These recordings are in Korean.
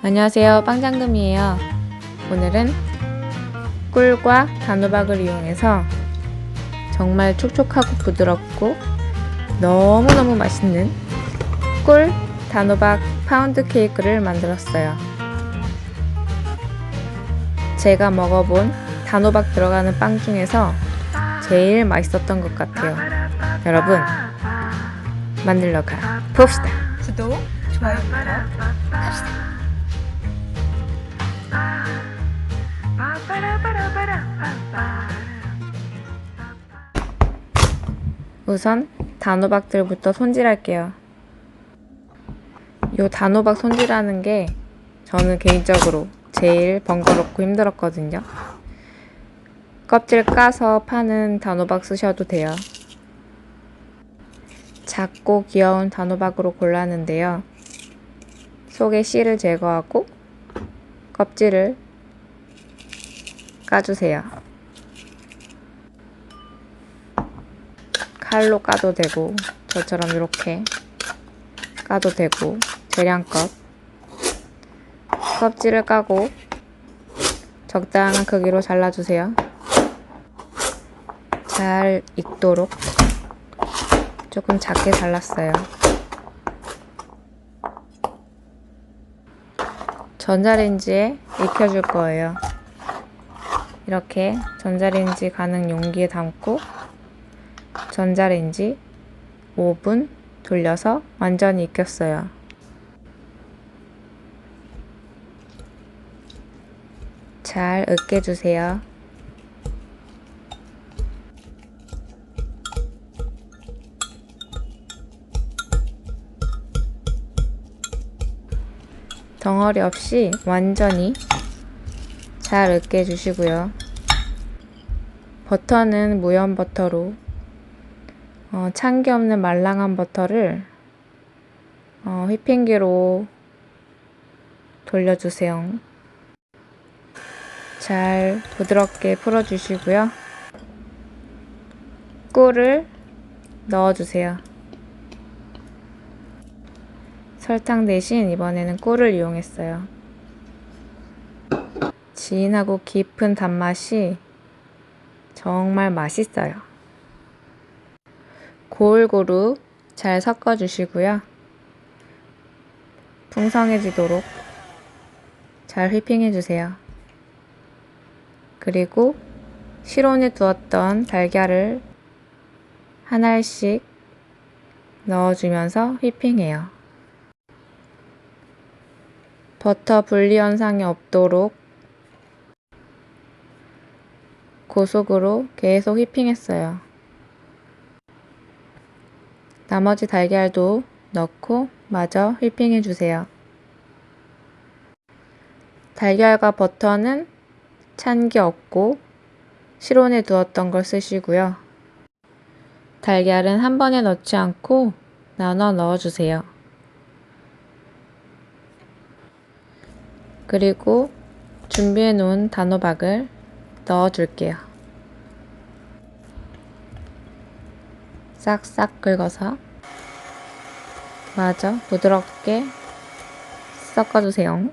안녕하세요. 빵장금이에요. 오늘은 꿀과 단호박을 이용해서 정말 촉촉하고 부드럽고 너무너무 맛있는 꿀 단호박 파운드 케이크를 만들었어요. 제가 먹어본 단호박 들어가는 빵 중에서 제일 맛있었던 것 같아요. 여러분, 만들러 가 봅시다. 구독, 좋아요부터 합시다. 우선 단호박들부터 손질할게요. 요 단호박 손질하는 게 저는 개인적으로 제일 번거롭고 힘들었거든요. 껍질 까서 파는 단호박 쓰셔도 돼요. 작고 귀여운 단호박으로 골랐는데요. 속의 씨를 제거하고 껍질을 까주세요. 칼로 까도 되고 저처럼 이렇게 까도 되고 재량껏 껍질을 까고 적당한 크기로 잘라주세요. 잘 익도록 조금 작게 잘랐어요. 전자레인지에 익혀줄 거예요. 이렇게 전자레인지 가는 용기에 담고 전자레인지 5분 돌려서 완전히 익혔어요. 잘 으깨주세요. 덩어리 없이 완전히 잘 으깨주시고요. 버터는 무염 버터로 어, 찬기 없는 말랑한 버터를 어, 휘핑기로 돌려주세요. 잘 부드럽게 풀어주시고요. 꿀을 넣어주세요. 설탕 대신 이번에는 꿀을 이용했어요. 진하고 깊은 단맛이 정말 맛있어요. 골고루 잘 섞어주시고요. 풍성해지도록 잘 휘핑해주세요. 그리고 실온에 두었던 달걀을 한 알씩 넣어주면서 휘핑해요. 버터 분리 현상이 없도록 고속으로 계속 휘핑했어요. 나머지 달걀도 넣고 마저 휘핑해 주세요. 달걀과 버터는 찬기 없고 실온에 두었던 걸 쓰시고요. 달걀은 한 번에 넣지 않고 나눠 넣어주세요. 그리고 준비해 놓은 단호박을 넣어줄게요. 싹싹 긁어서 마저 부드럽게 섞어주세요.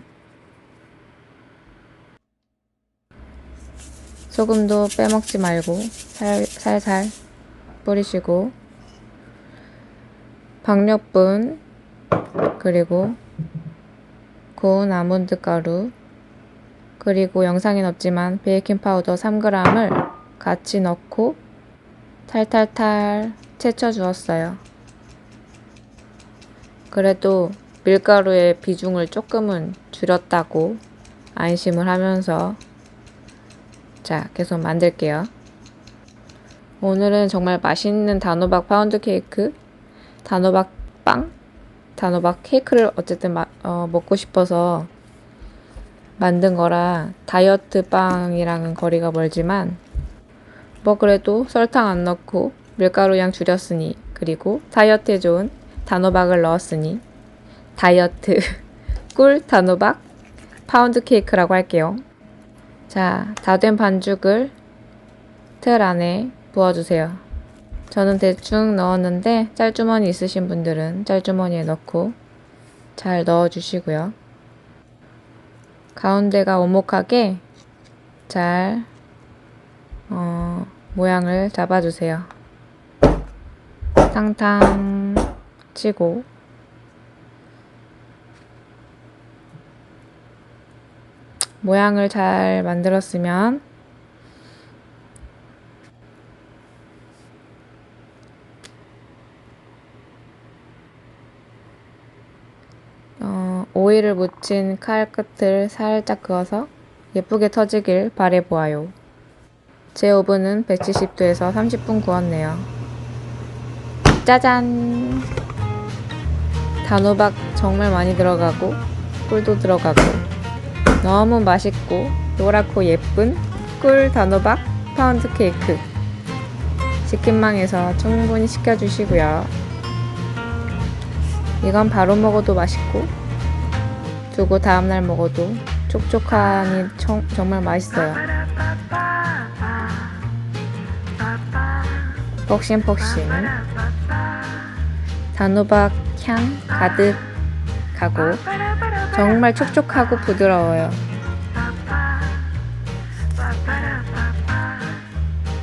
소금도 빼먹지 말고 살, 살살 뿌리시고 박력분 그리고 고운 아몬드 가루 그리고 영상엔 없지만 베이킹 파우더 3g을 같이 넣고 탈탈탈 채쳐 주었어요. 그래도 밀가루의 비중을 조금은 줄였다고 안심을 하면서 자, 계속 만들게요. 오늘은 정말 맛있는 단호박 파운드 케이크, 단호박 빵, 단호박 케이크를 어쨌든 마, 어, 먹고 싶어서 만든 거라 다이어트 빵이랑은 거리가 멀지만 뭐 그래도 설탕 안 넣고 밀가루 양 줄였으니 그리고 다이어트에 좋은 단호박을 넣었으니 다이어트 꿀 단호박 파운드 케이크라고 할게요. 자, 다 된 반죽을 틀 안에 부어주세요. 저는 대충 넣었는데 짤주머니 있으신 분들은 짤주머니에 넣고 잘 넣어주시고요. 가운데가 오목하게 잘 어, 모양을 잡아주세요. 탕탕 치고 모양을 잘 만들었으면 어, 오일을 묻힌 칼 끝을 살짝 그어서 예쁘게 터지길 바래보아요. 제 오븐은 170도에서 30분 구웠네요. 짜잔! 단호박 정말 많이 들어가고 꿀도 들어가고 너무 맛있고 노랗고 예쁜 꿀 단호박 파운드 케이크 치킨망에서 충분히 시켜주시고요. 이건 바로 먹어도 맛있고 두고 다음날 먹어도 촉촉하니 청- 정말 맛있어요. 폭신폭신 단호박 향 가득하고 정말 촉촉하고 부드러워요.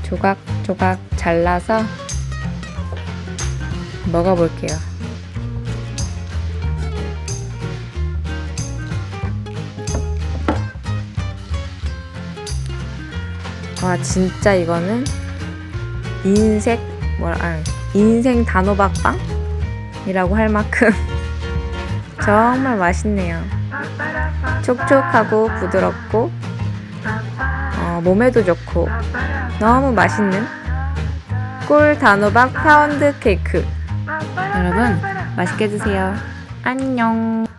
조각조각 잘라서 먹어볼게요. 와 진짜 이거는 인색 뭐라 아니, 인생 단호박빵이라고 할 만큼 정말 맛있네요. 촉촉하고 부드럽고 어, 몸에도 좋고 너무 맛있는 꿀 단호박 파운드 케이크 여러분 맛있게 드세요. 안녕.